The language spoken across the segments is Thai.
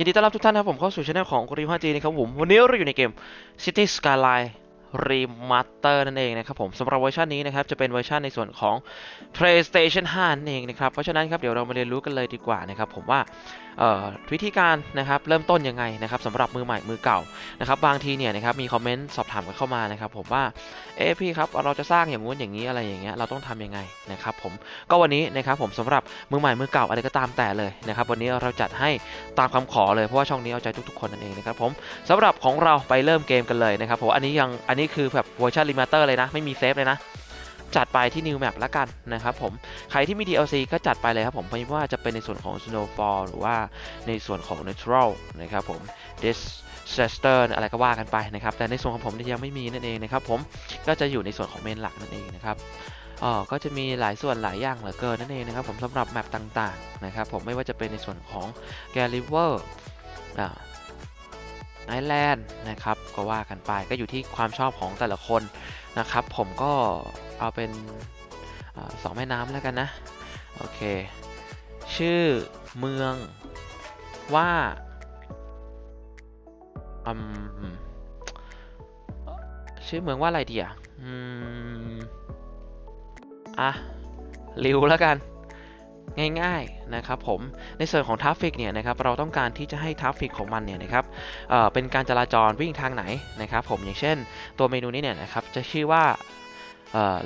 ยินดีต้อนรับทุกท่านนะครับผมเข้าสู่ช anel ของกุริวาจีนะครับผม วันนี้เราอยู่ในเกม City Skyline Remaster นั่นเองนะครับผมสำหรับเวอร์ชันนี้นะครับจะเป็นเวอร์ชันในส่วนของ PlayStation 5นั่นเองนะครับเพราะฉะนั้นครับเดี๋ยวเรามาเรียนรู้กันเลยดีกว่านะครับผมว่าวิธีการนะครับเริ่มต้นยังไงนะครับสำหรับมือใหม่มือเก่านะครับบางทีเนี่ยนะครับมีคอมเมนต์สอบถามกันเข้ามานะครับผมว่าเอ๊พี่ครับเราจะสร้างอย่างงู้นอย่างนี้อะไรอย่างเงี้ยเราต้องทำยังไงนะครับผมก็วันนี้นะครับผมสำหรับมือใหม่มือเก่าอะไรก็ตามแต่เลยนะครับวันนี้เราจัดให้ตามคำขอเลยเพราะว่าช่องนี้เอาใจทุกๆคนนั่นเองนะครับผมสำหรับของเราไปเริ่มเกมกันเลยนะครับผมอันนี้ยังอันนี้คือแบบเวอร์ชันรีมาสเตอร์เลยนะ ไม่มีเซฟเลยนะ จัดไปที่ New Map ละกันนะครับผม ใครที่มี DLC ก็จัดไปเลยครับผมไม่ว่าจะเป็นในส่วนของ Snowfall หรือว่าในส่วนของ Natural นะครับผม Disaster อะไรก็ว่ากันไปนะครับ แต่ในส่วนของผมยังไม่มีนั่นเองนะครับผมก็จะอยู่ในส่วนของเมนหลักนั่นเองนะครับอ๋อก็จะมีหลายส่วนหลายอย่างเหลือเกินนั่นเองนะครับผมสำหรับแมปต่างๆนะครับผมไม่ว่าจะเป็นในส่วนของแกลิเวอร์ ไอแลนด์นะครับก็ว่ากันไปก็อยู่ที่ความชอบของแต่ละคนนะครับ ผมก็เอาเป็นอสองแม่น้ำแล้วกันนะ โอเค ชื่อเมืองว่าอืมชื่อเมืองว่าอะไรดีอะอืมอะริวแล้วกัน ง่ายๆนะครับผมในส่วนของทราฟฟิกเนี่ยนะครับเราต้องการที่จะให้ทราฟฟิกของมันเนี่ยนะครับเเป็นการจราจรวิ่งทางไหนนะครับผมอย่างเช่นตัวเมนูนี้เนี่ยนะครับจะชื่อว่า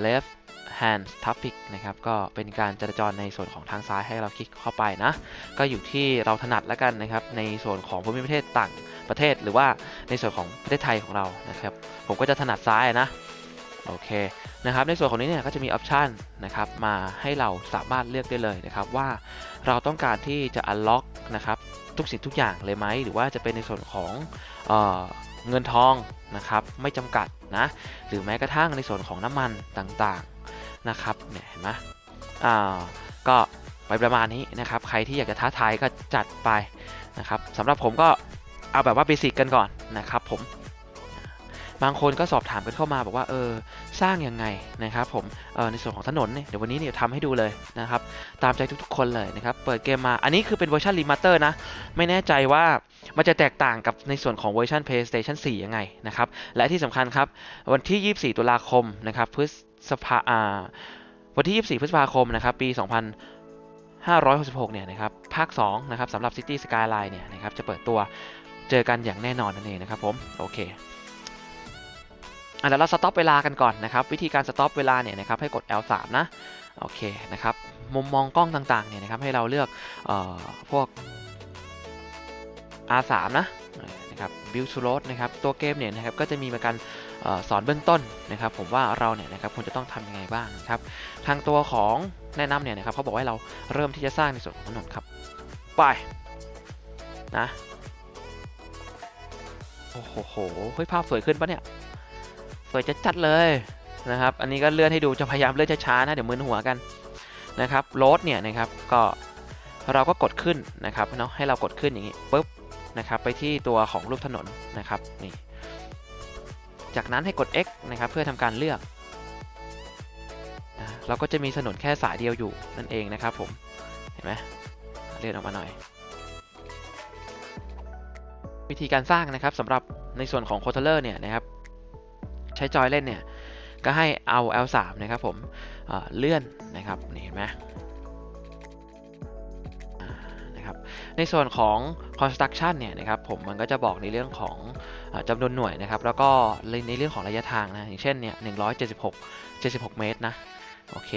left hand traffic นะครับก็เป็นการจราจรในส่วนของทางซ้ายให้เราคลิกเข้าไปนะ ก็อยู่ที่เราถนัดแล้วกันนะครับ ในส่วนของภูมิประเทศต่างประเทศ หรือว่าในส่วนของประเทศไทยของเรานะครับ ผมก็จะถนัดซ้ายนะ โอเคนะครับในส่วนของนี้เนี่ยก็จะมีออปชันนะครับมาให้เราสามารถเลือกได้เลยนะครับว่าเราต้องการที่จะ unlock นะครับทุกสิ่งทุกอย่างเลยไหมหรือว่าจะเป็นในส่วนของเออเงินทองนะครับไม่จำกัดนะหรือแม้กระทั่งในส่วนของน้ำมันต่างๆนะครับเนี่ยเห็นไหมอ่าก็ไปประมาณนี้นะครับใครที่อยากจะท้าทายก็จัดไปนะครับสำหรับผมก็เอาแบบว่าเบสิกกันก่อนนะครับผม บางคนก็สอบถามกันเข้ามาบอกว่าเออสร้างยังไงนะครับผมเออในส่วนของถนนเนี่ยเดี๋ยววันนี้เนี่ยทำให้ดูเลยนะครับตามใจทุกๆคนเลยนะครับเปิดเกมมาอันนี้คือเป็นเวอร์ชันรีมาสเตอร์นะไม่แน่ใจว่ามันจะแตกต่างกับในส่วนของเวอร์ชัน PlayStation 4 ยังไงนะครับและที่สำคัญครับวันที่ 24 ตุลาคมนะครับพฤษภาอ่าวันที่ 24 พฤษภาคมนะครับปี2566 เนี่ยนะครับ ภาค 2 นะครับสำหรับ City Skyline เนี่ยนะครับ จะเปิดตัวเจอกันอย่างแน่นอนนั่นเองนะครับผม โอเค เดี๋ยวเราสต็อปเวลากันก่อนนะครับ วิธีการสต็อปเวลาเนี่ยนะครับให้กด L3 นะโอเคนะครับมุมมองกล้องต่างๆเนี่ยนะครับให้เราเลือกเอ่อพวก R3 นะนะครับ Build to Load นะครับตัวเกมเนี่ยนะครับก็จะมีมาการออสอนเบื้องต้นนะครับ ผมว่าเราเนี่ยนะครับควรจะต้องทำยังไงบ้างนะครับ ทางตัวของแนะนำเนี่ยนะครับเขาบอกให้เราเริ่มที่จะสร้างในส่วนของถนนครับไปนะโอ้โหเฮ้ยภาพสวยขึ้นปะเนี่ย วยจัดๆเลยนะครับ อันนี้ก็เลื่อนให้ดูจะพยายามเลื่อนช้าๆนะเดี๋ยวมึนหัวกันนะครับโรดเนี่ยนะครับก็เราก็กดขึ้นนะครับเนาะให้เรากดขึ้นอย่างนี้ปุ๊บนะครับไปที่ตัวของรูปถนนนะครับนี่จากนั้นให้กด X นะครับเพื่อทำการเลือกนะเราก็จะมีถนนแค่สายเดียวอยู่นั่นเองนะครับผมเห็นไหมเลื่อนออกมาหน่อย วิธีการสร้างนะครับสำหรับในส่วนของโคเทเลอร์เนี่ยนะครับ ใช้จอยเล่นเนี่ย ก็ให้เอา L3 นะครับผมเเลื่อนนะครับนี่เห็นไหมนะครับในส่วนของ construction เนี่ยนะครับผมมันก็จะบอกในเรื่องของอจำนวนหน่วยนะครับ แล้วก็ในเรื่องของระยะทางนะอย่างเช่นเนี่ย176 76 เมตรนะโอเค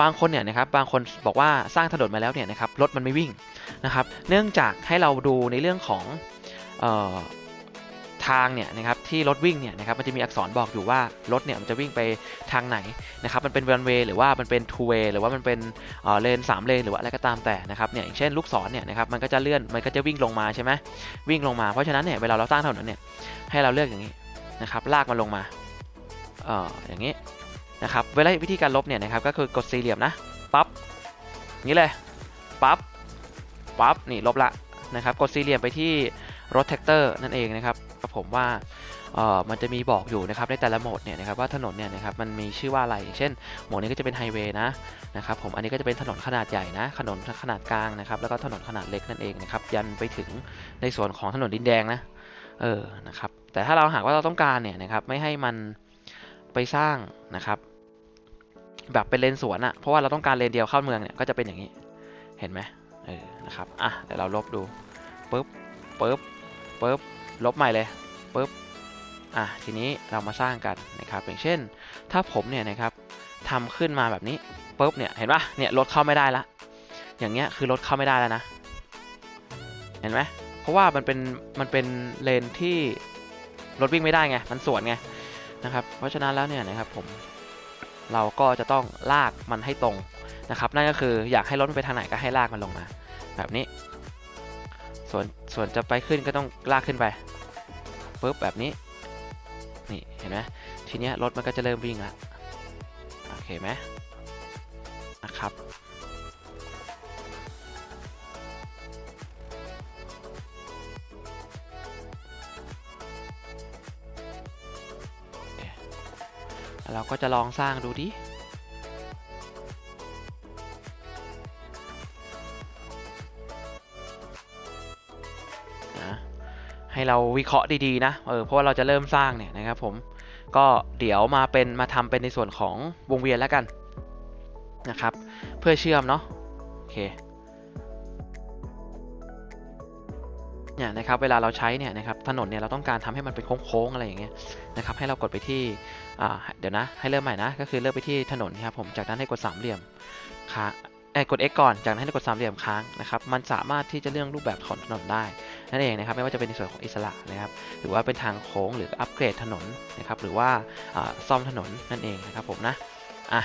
บางคนเนี่ยนะครับบางคนบอกว่าสร้างถนนมาแล้วเนี่ยนะครับรถมันไม่วิ่งนะครับ เนื่องจากให้เราดูในเรื่องของออทางเนี่ยนะครับ ที่รถวิ่งเนี่ยนะครับมันจะมีอักษรบอกอยู่ว่ารถเนี่ยมันจะวิ่งไปทางไหนนะครับมันเป็น one way หรือว่ามันเป็น two way หรือว่ามันเป็นเลนสามเลนหรือว่าอะไรก็ตามแต่นะครับเนี่ยอย่างเช่นลูกศรเนี่ยนะครับมันก็จะเลื่อนมันก็จะวิ่งลงมาใช่ไหมวิ่งลงมาเพราะฉะนั้นเนี่ยเวลาเราสร้างถนนเนี่ยให้เราเลือกอย่างนี้นะครับลากมันลงมาเอ่ออย่างนี้นะครับเวลาวิธีการลบเนี่ยนะครับก็คือกดสี่เหลี่ยมนะปั๊บนี้เลยปั๊บปั๊บนี่ลบละนะครับกดสี่เหลี่ยมไปที่รถแท็กเตอร์นั่นเองนะครับกับผมว่า เอ่อมันจะมีบอกอยู่นะครับในแต่ละโหมดเนี่ยนะครับว่าถนนเนี่ยนะครับมันมีชื่อว่าอะไรอย่างเช่นโหมดนี้ก็จะเป็นไฮเวย์นะนะครับผมอันนี้ก็จะเป็นถนนขนาดใหญ่นะถนนขนาดกลางนะครับแล้วก็ถนนขนาดเล็กนั่นเองนะครับยันไปถึงในส่วนของถนนดินแดงนะเออนะครับแต่ถ้าเราหากว่าเราต้องการเนี่ยนะครับไม่ให้มันไปสร้างนะครับแบบเป็นเลนสวนอะเพราะว่าเราต้องการเลนเดียวเข้าเมืองเนี่ยก็จะเป็นอย่างนี้เห็นไหมเออนะครับอะเดี๋ยวเราลบดูปุ๊บปุ๊บปุ๊บลบใหม่เลยปุ๊บ อะทีนี้เรามาสร้างกันนะครับอย่างเช่น ถ้าผมเนี่ยนะครับทำขึ้นมาแบบนี้ปุ๊บเนี่ยเห็นปะเนี่ยรถเข้าไม่ได้ละอย่างเงี้ยคือรถเข้าไม่ได้แล้วนะ เห็นไหมเพราะว่ามันเป็นมันเป็นเลนที่รถวิ่งไม่ได้ไงมันสวนไงนะครับเพราะฉะนั้นแล้วเนี่ยนะครับผมเราก็จะต้องลากมันให้ตรงนะครับนั่นก็คืออยากให้รถไปทางไหนก็ให้ลากมันลงมา แบบนี้ ส่วนส่วนจะไปขึ้นก็ต้องลากขึ้นไปปุ๊บแบบนี้ นี่เห็นไหมทีเนี้ยรถมันก็จะเริ่มวิ่งละโอเคไหมนะครับเราก็จะลองสร้างดูดิ ให้เราวิเคราะห์ดีๆนะเออเพราะว่าเราจะเริ่มสร้างเนี่ยนะครับผมก็เดี๋ยวมาเป็นมาทำเป็นในส่วนของวงเวียนแล้วกันนะครับ เพื่อเชื่อมเนาะโอเคเนี่ยนะครับเวลาเราใช้เนี่ยนะครับถนนเนี่ยเราต้องการทำให้มันเป็นโค้งๆอะไรอย่างเงี้ยนะครับให้เรากดไปที่อ่าเดี๋ยวนะให้เริ่มใหม่นะก็คือเลือกไปที่ถนนครับผมจากนั้นให้กดสามเหลี่ยมค้างเอ้กด X ก่อนจากนั้นให้กดสามเหลี่ยมค้างนะครับมันสามารถที่จะเลือกรูปแบบของถนนได้ นั่นเองนะครับไม่ว่าจะเป็นในส่วนของอิสระนะครับหรือว่าเป็นทางโค้งหรืออัปเกรดถนนนะครับหรือว่าซ่อมถนนนั่นเองนะครับผมนะอะ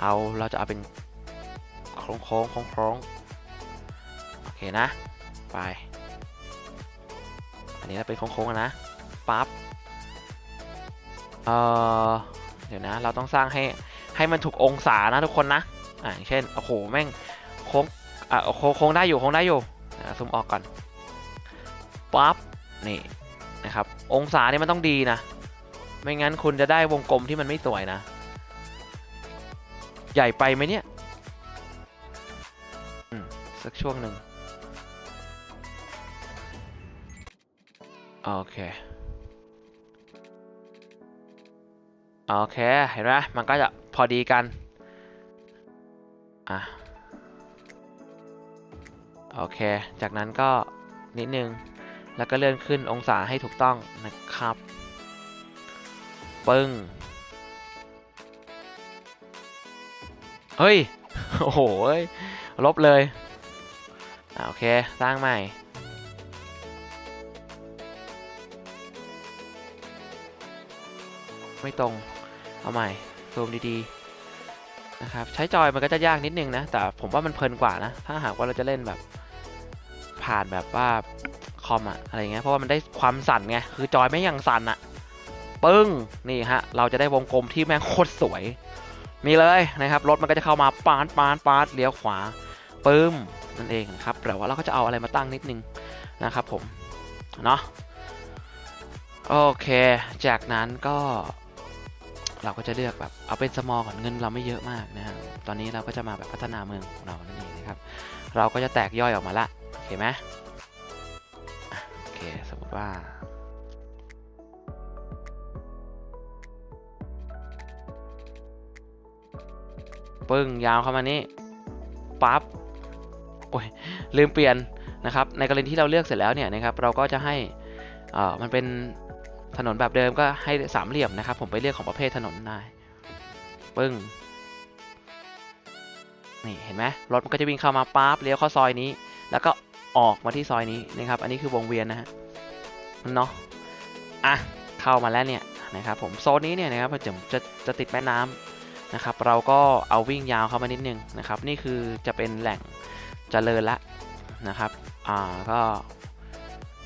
เอาเราจะเอาเป็นโค้งโค้งโค้งโค้งโอเคนะไปอันนี้เราเป็นโค้งๆอะนะปั๊บเออเดี๋ยวนะเราต้องสร้างให้ให้มันถูกองศานะทุกคนนะอ่าเช่นโอ้โหแม่งโค้งอะโค้งโค้งได้อยู่โค้งได้อยู่ซูมออกก่อน ปั๊บนี่นะครับ องศาเนี่ยมันต้องดีนะ ไม่งั้นคุณจะได้วงกลมที่มันไม่สวยนะ ใหญ่ไปไหมเนี่ยสักช่วงหนึ่งโอเค โอเค เห็นไหมมันก็จะพอดีกัน อะ โอเค จากนั้นก็นิดนึง แล้วก็เลื่อนขึ้นองศาให้ถูกต้องนะครับ ปึ้ง เฮ้ย โอ้โหเอ้ยลบเลยอโอเค สร้างใหม่ ไม่ตรง เอาใหม่ซูมดีๆ นะครับ ใช้จอยมันก็จะยากนิดนึงนะ แต่ผมว่ามันเพลินกว่านะ ถ้าหากว่าเราจะเล่นแบบ ผ่านแบบว่า อมอะอะไรเงี้ยเพราะว่ามันได้ความสั่นไงคือจอยไม่ยังสั่นอะปึ้งนี่ฮะเราจะได้วงกลมที่แม่งโคตรสวย มีเลยนะครับรถมันก็จะเข้ามาปาดปาดปาดเลี้ยวขวาปึ้มนั่นเองนะครับแต่ว่าเราก็จะเอาอะไรมาตั้งนิดนึงนะครับผมเนาะโอเค จากนั้นก็ เราก็จะเลือกแบบเอาเป็นสมอลก่อนเงินเราไม่เยอะมากนะครับตอนนี้เราก็จะมาแบบพัฒนาเมืองของเรานั่นเองนะครับ เราก็จะแตกย่อยออกมาละโอเคไหม สมมติว่า ปึ้งยาวเข้ามานี่ปั๊บโอ้ยลืมเปลี่ยนนะครับ ในกรณีที่เราเลือกเสร็จแล้วเนี่ยนะครับ เราก็จะให้เอ่อมันเป็นถนนแบบเดิมก็ให้สามเหลี่ยมนะครับ ผมไปเลือกของประเภทถนนได้ปึ้งนี่เห็นไหมรถมันก็จะวิ่งเข้ามาปั๊บเลี้ยวเข้าซอยนี้ แล้วก็ ออกมาที่ซอยนี้นะครับ อันนี้คือวงเวียนนะฮะเนาะอะเข้ามาแล้วเนี่ยนะครับผมโซนนี้เนี่ยนะครับจะจะจะติดแม่น้ำนะครับ เราก็เอาวิ่งยาวเข้ามานิดนึงนะครับ นี่คือจะเป็นแหล่งเจริญละนะครับอ่าก็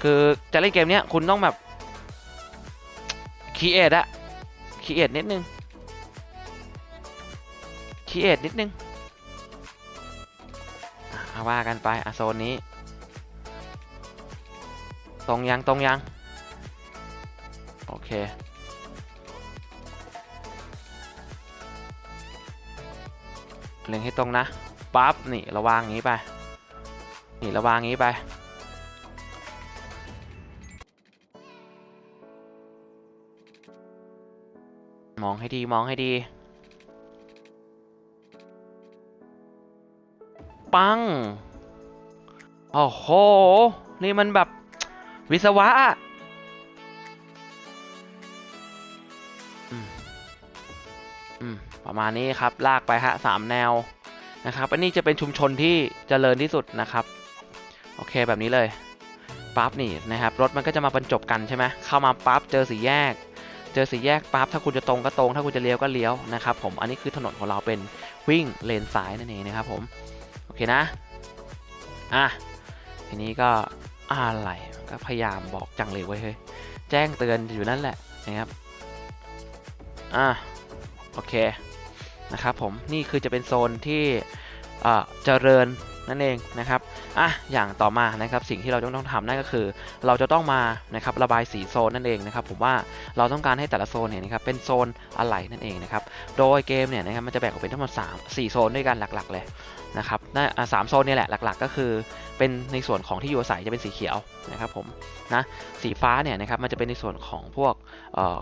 คือจะเล่นเกมเนี้ยคุณต้องแบบคีเอทอะคีเอทนิดนึงคีเอทนิดนึงเอาว่ากันไปอโซนนี้ ตรงยังตรงยัง โอเค เล็งให้ตรงนะ ปั๊บ นี่ระวางอย่างนี้ไป นี่ระวางอย่างนี้ไป มองให้ดีมองให้ดี ปัง โอ้โห นี่มันแบบ วิศวะอืมอืมประมาณนี้ครับ ลากไปฮะสามแนวนะครับอันนี้จะเป็นชุมชนที่เจริญที่สุดนะครับ โอเคแบบนี้เลยปั๊บนี่นะครับ รถมันก็จะมาบรรจบกันใช่ไหมเข้ามาปั๊บเจอสี่แยก เจอสี่แยกปั๊บถ้าคุณจะตรงก็ตรง ถ้าคุณจะเลี้ยวก็เลี้ยวนะครับ ผมอันนี้คือถนนของเราเป็นวิ่งเลนซ้ายนั่นเองนะครับผมโอเคนะอะทีนี้ก็ อะไรก็พยายามบอกจังเลยเว้ยเฮ้ยแจ้งเตือนอยู่นั่นแหละนะครับอะโอเคนะครับผมนี่คือจะเป็นโซนที่เอ่อเจริญนั่นเองนะครับอะอย่างต่อมานะครับสิ่งที่เราต้องต้องทำนั่นก็คือ เราจะต้องมานะครับระบายสีโซนนั่นเองนะครับผมว่าเราต้องการให้แต่ละโซนเนี่ยนะครับเป็นโซนอะไรนั่นเองนะครับโดยเกมเนี่ยนะครับมันจะแบ่งออกเป็นทั้งหมด3 4โซนด้วยกันหลัก ๆ เลย นะครับน่าอะสามโซนนี่แหละหลักๆ ก็คือเป็นในส่วนของที่อยู่อาศัยจะเป็นสีเขียวนะครับผมนะสีฟ้าเนี่ยนะครับมันจะเป็นในส่วนของพวกเอ่อ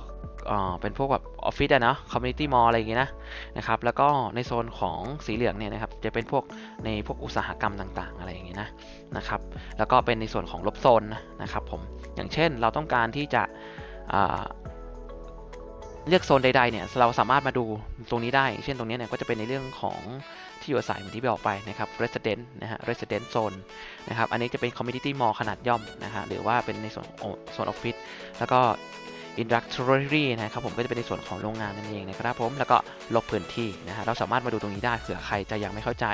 เอ่อเป็นพวกแบบออฟฟิศอะเนาะคอมมูนิตี้มอลอะไรอย่างเงี้ยนะนะครับแล้วก็ในโซนของสีเหลืองเนี่ยนะครับจะเป็นพวกในพวกอุตสาหกรรมต่างๆ อะไรอย่างเงี้ยนะนะครับแล้วก็เป็นในส่วนของลบโซนนะนะครับผมอย่างเช่นเราต้องการที่จะอ่าเลือกโซนใดๆเนี่ยเราสามารถมาดูตรงนี้ได้ เช่นตรงนี้เนี่ยก็จะเป็นในเรื่องของ ที่อยู่อาศัยเหมือนที่บอกไปนะครับ resident นะฮะ resident zone นะครับ อันนี้จะเป็น community mall ขนาดย่อมนะฮะ หรือว่าเป็นในส่วนโซนออฟฟิศ แล้วก็ industrial นะครับผมก็จะเป็นในส่วนของโรงงานนั่นเองนะครับผมแล้วก็ลบพื้นที่นะฮะเราสามารถมาดูตรงนี้ได้เผื่อใครจะยังไม่เข้าใจ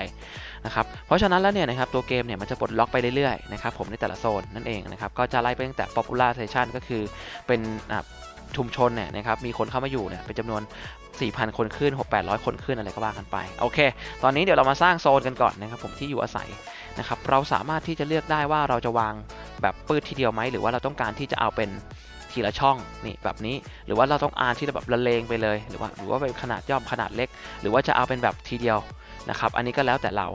นะครับเพราะฉะนั้นแล้วเนี่ยนะครับตัวเกมเนี่ยมันจะปลดล็อกไปเรื่อยๆนะครับผมในแต่ละโซนนั่นเองนะครับก็จะไล่ไปตั้งแต่ popularization ก็คือเป็นอ่า ชุมชนเนี่ยนะครับมีคนเข้ามาอยู่เนี่ยเป็นจำนวน 4,000 คนขึ้น 6-800 คนขึ้นอะไรก็ว่ากันไป โอเค ตอนนี้เดี๋ยวเรามาสร้างโซนกันก่อนนะครับผมที่อยู่อาศัยนะครับเราสามารถที่จะเลือกได้ว่าเราจะวางแบบปืดทีเดียวไหมหรือว่าเราต้องการที่จะเอาเป็นทีละช่องนี่แบบนี้หรือว่าเราต้องอ่านที่แบบละเลงไปเลยหรือว่าหรือว่าเป็นขนาดย่อมขนาดเล็ก หรือว่าจะเอาเป็นแบบทีเดียวนะครับอันนี้ก็แล้วแต่เรา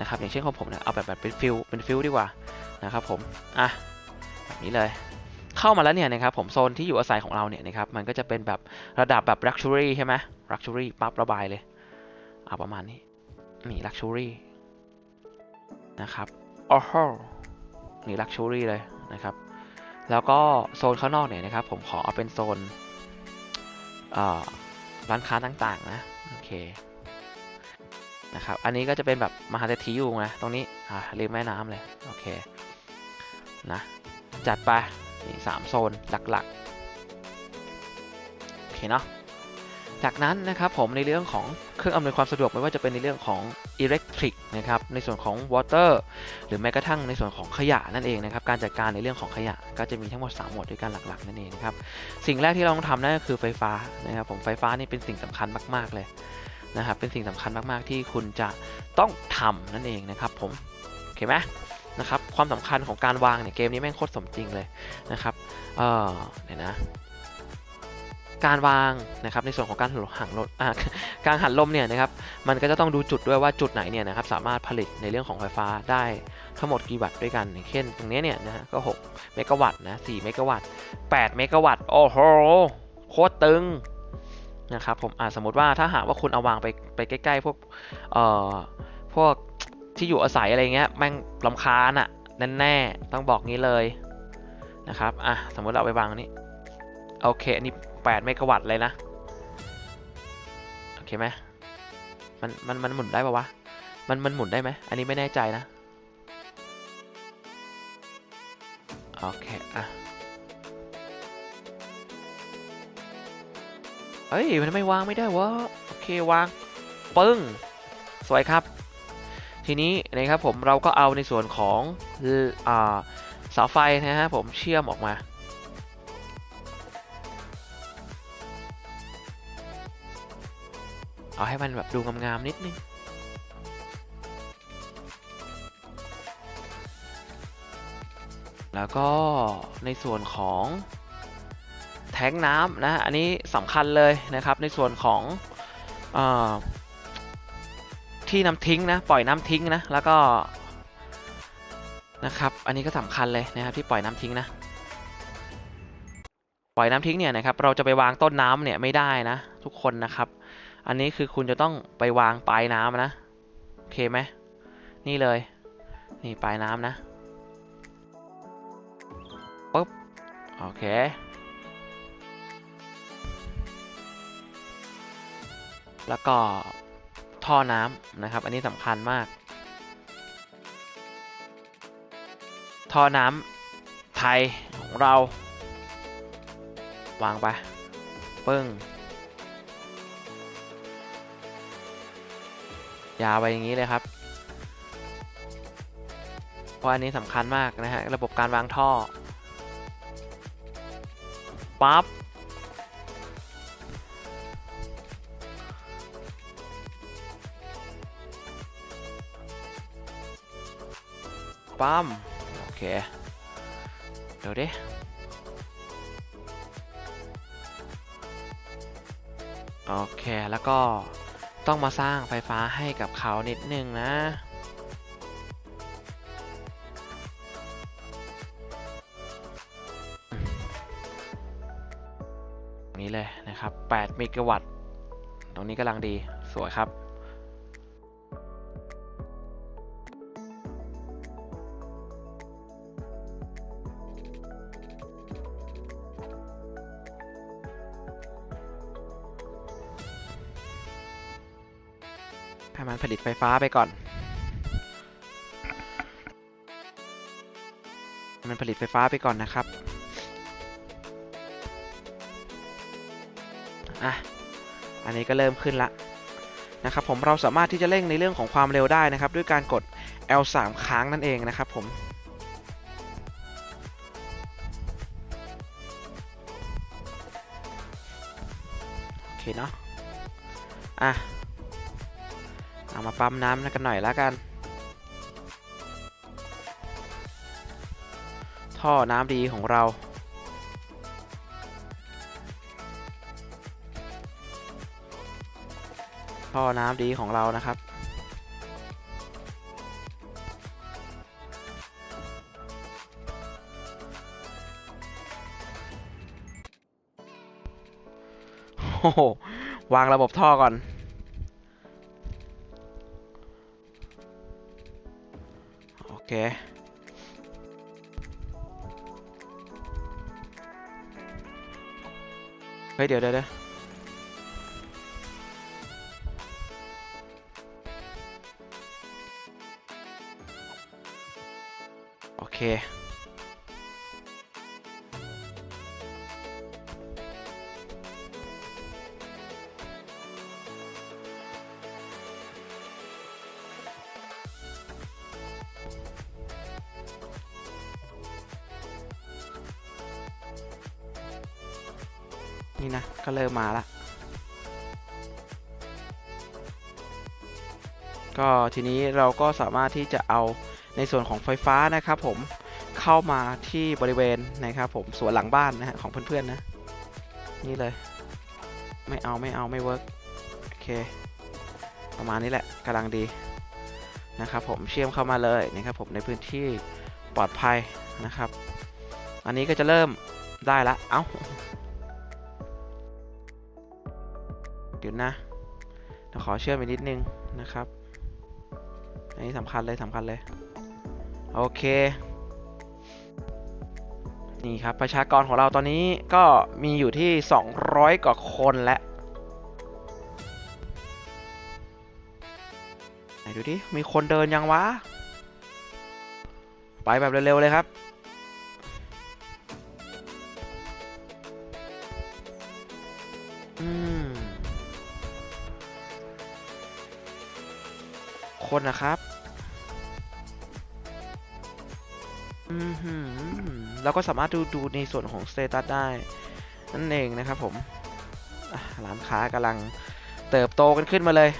นะครับอย่างเช่นของผมเนี่ยเอาแบบแบบเป็นฟิลเป็นฟิลดีกว่านะครับผมอะแบบนี้เลย เข้ามาแล้วเนี่ยนะครับผมโซนที่อยู่อาศัยของเราเนี่ยนะครับมันก็จะเป็นแบบระดับแบบ luxury ใช่ไหม luxury ปั๊บระบายเลยเอาประมาณนี้ นี่ luxury นะครับโอ้โหนี่ luxury เลยนะครับ แล้วก็โซนข้างนอกเนี่ยนะครับผมขอเอาเป็นโซนร้านค้าต่างๆนะ โอเคนะครับ อันนี้ก็จะเป็นแบบมหาเศรษฐีอยู่นะ ตรงนี้ อ่าริมแม่น้ำเลย โอเค นะ จัดไป นี่สามโซนหลักๆโอเคเนาะจากนั้นนะครับผมในเรื่องของเครื่องอำนวยความสะดวกไม่ว่าจะเป็นในเรื่องของอิเล็กทริกนะครับในส่วนของวอเตอร์หรือแม้กระทั่งในส่วนของขยะนั่นเองนะครับการจัดการในเรื่องของขยะก็จะมีทั้งหมด 3 หมวดด้วยกันหลักๆนั่นเองนะครับสิ่งแรกที่เราต้องทำนั่นก็คือไฟฟ้านะครับผมไฟฟ้านี่เป็นสิ่งสำคัญมากๆเลยนะครับเป็นสิ่งสำคัญมากๆที่คุณจะต้องทำนั่นเองนะครับผมโอเคไหม นะครับความสำคัญของการวางเนี่ยเกมนี้แม่งโคตรสมจริงเลยนะครับเออเดี๋ยนะการวางนะครับในส่วนของการหันลมอ่าการหันลมเนี่ยนะครับมันก็จะต้องดูจุดด้วยว่าจุดไหนเนี่ยนะครับสามารถผลิตในเรื่องของไฟฟ้าได้ทั้งหมดกี่วัตต์ด้วยกันอย่างเช่นตรงนี้เนี่ยนะฮะก็6เมกะวัตต์นะ4เมกะวัตต์8เมกะวัตต์โอ้โหโคตรตึงนะครับผมอ่าสมมติว่าถ้าหากว่าคุณเอาวางไปไปใกล้ๆพวกเอ่อพวก ที่อยู่อาศัยอะไรเงี้ยแม่งลำคาญอะแน่ๆต้องบอกงี้เลยนะครับอะสมมติเราไปวางตรงนี้โอเคอันนี้8เมกะวัตต์เลยนะโอเคไหมมันมันมันหมุนได้ปะวะมันมันหมุนได้ไหมอันนี้ไม่แน่ใจนะโอเคอะเฮ้ยมันไม่วางไม่ได้วะโอเควางปึ้งสวยครับ ทีนี้นะครับผมเราก็เอาในส่วนของเสาไฟนะฮะผมเชื่อมออกมาเอาให้มันแบบดูงามๆนิดนึงแล้วก็ในส่วนของแถแทงน้ำนะ อันนี้สำคัญเลยนะครับ ในส่วนของอ ที่น้ำทิ้งนะ ปล่อยน้ำทิ้งนะ แล้วก็นะครับ อันนี้ก็สำคัญเลยนะครับที่ปล่อยน้ำทิ้งนะ ปล่อยน้ำทิ้งเนี่ยนะครับ เราจะไปวางต้นน้ำเนี่ยไม่ได้นะ ทุกคนนะครับ อันนี้คือคุณจะต้องไปวางปลายน้ำนะโอเคไหมนี่เลย นี่ปลายน้ำนะปุ๊บโอเคแล้วก็ ท่อน้ำนะครับ อันนี้สำคัญมาก ท่อน้ำไทยของเรา วางไปปึ้ง ยาวไปอย่างนี้เลยครับ เพราะอันนี้สำคัญมากนะฮะ ระบบการวางท่อปั๊บ ปั๊มโอเค เดี๋ยวดิโอเค แล้วก็ต้องมาสร้างไฟฟ้าให้กับเขานิดนึงนะนี้เลยนะครับ 8 เมกะวัตต์ ตรงนี้กำลังดี สวยครับ ไฟฟ้าไปก่อน มันผลิตไฟฟ้าไปก่อนนะครับ อะ อันนี้ก็เริ่มขึ้นละนะครับผมเราสามารถที่จะเร่งในเรื่องของความเร็วได้นะครับ ด้วยการกด L3 ค้างนั่นเองนะครับผมโอเคเนาะอะ เอามาปั๊มน้ำกันหน่อยแล้วกัน ท่อน้ำดีของเราท่อน้ำดีของเรานะครับ โอ้โหวางระบบท่อก่อน เค เฮ้ย เดี๋ยวเดี๋ยวเดี๋ยวโอเค ก็เริ่มมาละก็ทีนี้เราก็สามารถที่จะเอาในส่วนของไฟฟ้านะครับ ผมเข้ามาที่บริเวณนะครับ ผมสวนหลังบ้านนะฮะของเพื่อนๆนะ นี่เลย ไม่เอาไม่เอาไม่เวิร์กโอเค ประมาณนี้แหละกำลังดีนะครับผมเชื่อมเข้ามาเลยนะครับผมในพื้นที่ปลอดภัยนะครับ อันนี้ก็จะเริ่มได้ละเอ้า เดี๋ยวนะเดี๋ยวขอเชื่อมอีกนิดนึงนะครับ อันนี้สำคัญเลยสำคัญเลย โอเค นี่ครับประชากรของเราตอนนี้ก็มีอยู่ที่ 200 กว่าคนแล้วไหนดูดิ มีคนเดินยังวะ ไปแบบเร็วๆเลยครับ คนนะครับอือแล้วก็สามารถดูดูในส่วนของสเตตัสได้ นั่นเองนะครับผมร้านค้ากำลังเติบโตกันขึ้นมาเลย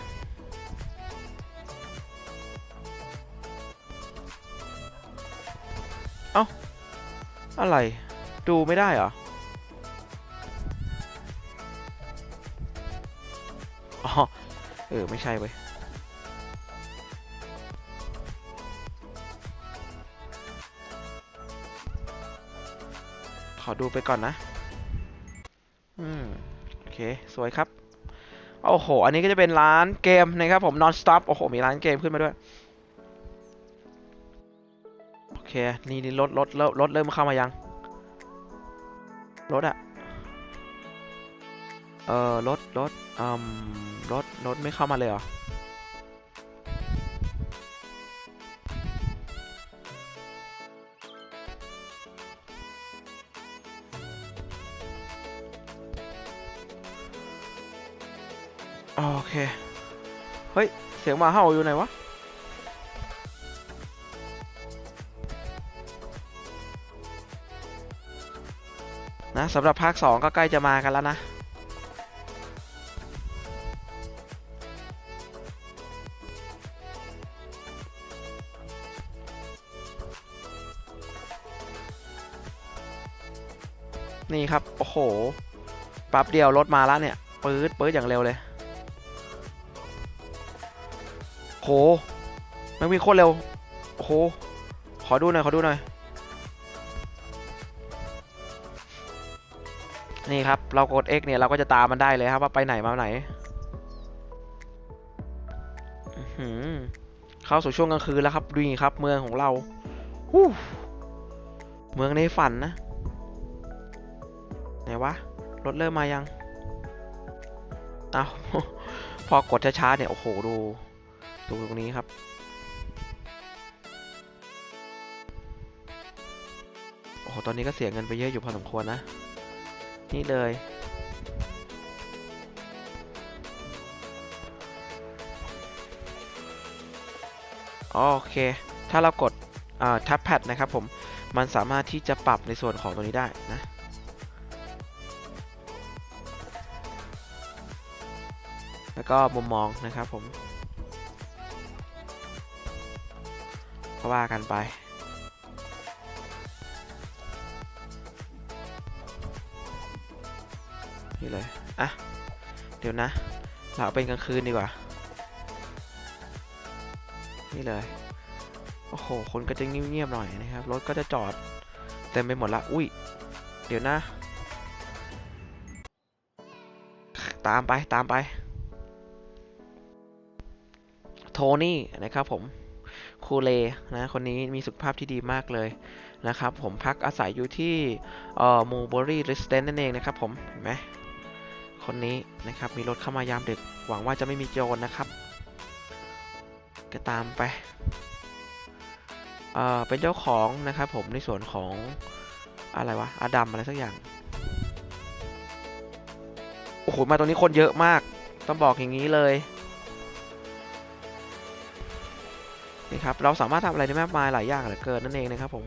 เอ้า อะไร ดูไม่ได้เหรอ อ๋อ เออ ไม่ใช่เว้ย อดูไปก่อนนะ อืม โอเค สวยครับ โอ้โห อันนี้ก็จะเป็นร้านเกมนะครับผม non stop โอ้โห มีร้านเกมขึ้นมาด้วย โอเค นี่นี่รถรถรถรถเริ่มเข้ามายัง รถอะเออรถรถอืมรถรถไม่เข้ามาเลยเหรอ เค เฮ้ย เสียงหมาเห่าอยู่ไหนวะ นะสำหรับภาค 2 ก็ใกล้จะมากันแล้วนะ นี่ครับ โอ้โหแปั๊บเดียวรถมาแล้วเนี่ย ปื๊ดปื๊ดอย่างเร็วเลย โหมันวิ่งโคตรเร็วโอ้โหขอดูหน่อยขอดูหน่อยนี่ครับ เรากด X เนี่ย เราก็จะตามมันได้เลยครับว่าไปไหนมาไหนหือเข้าสู่ช่วงกลางคืนแล้วครับ ดูนี่ครับ เมืองของเราฮู้เมืองในฝันนะ ไหนวะ รถเริ่มมายัง เอ้า พอกดช้าๆเนี่ย โอ้โห ดู ตรงนี้ครับ โอ้โห ตอนนี้ก็เสียเงินไปเยอะอยู่พอสมควรนะ นี่เลย โอเค ถ้าเรากดทับแพดนะครับผม มันสามารถที่จะปรับในส่วนของตัวนี้ได้นะแล้วก็มุมมองนะครับผม ก็ว่ากันไป นี่เลย อะ เดี๋ยวนะ เราเอาเป็นกลางคืนดีกว่า นี่เลย โอ้โห คนก็จะเงียบๆหน่อยนะครับ รถก็จะจอดเต็มไปหมดละ อุ้ย เดี๋ยวนะ ตามไป ตามไป โทนี่นะครับผม คูเลนะคนนี้มีสุขภาพที่ดีมากเลยนะครับผมพักอาศัยอยู่ที่เอ่อมูเบอรี่รีสเตนนั่นเองนะครับผมเห็นไหมคนนี้นะครับมีรถเข้ามายามดึก หวังว่าจะไม่มีโจรนะครับก็ตามไปเอ่อเป็นเจ้าของนะครับผมในส่วนของอะไรวะอาดัมอะไรสักอย่างโอ้โหมาตรงนี้คนเยอะมาก ต้องบอกอย่างนี้เลย ครับเราสามารถทำอะไรได้มากมายหลายอย่างเหลือเกินนั่นเองนะครับผม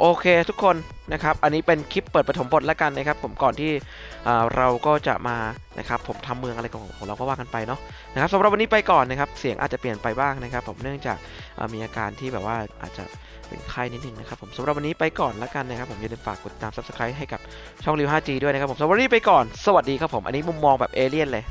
โอเคทุกคนนะครับอันนี้เป็นคลิปเปิดปฐมบทแล้วกันนะครับผมก่อนที่เราก็จะมานะครับผมทำเมืองอะไรของของเราก็ว่ากันไปเนาะนะครับสำหรับวันนี้ไปก่อนนะครับเสียงอาจจะเปลี่ยนไปบ้างนะครับ ผมเนื่องจากมีอาการที่แบบว่าอาจจะเป็นไข้นิดนึงนะครับผมสำหรับวันนี้ไปก่อนแล้วกันนะครับผมอย่าลืมฝากกดติดตาม subscribe ให้กับช่องริว 5G ด้วยนะครับผมสำหรับวันนี้ไปก่อนสวัสดีครับผมอันนี้มุมมองแบบเอเลี่ยนเลย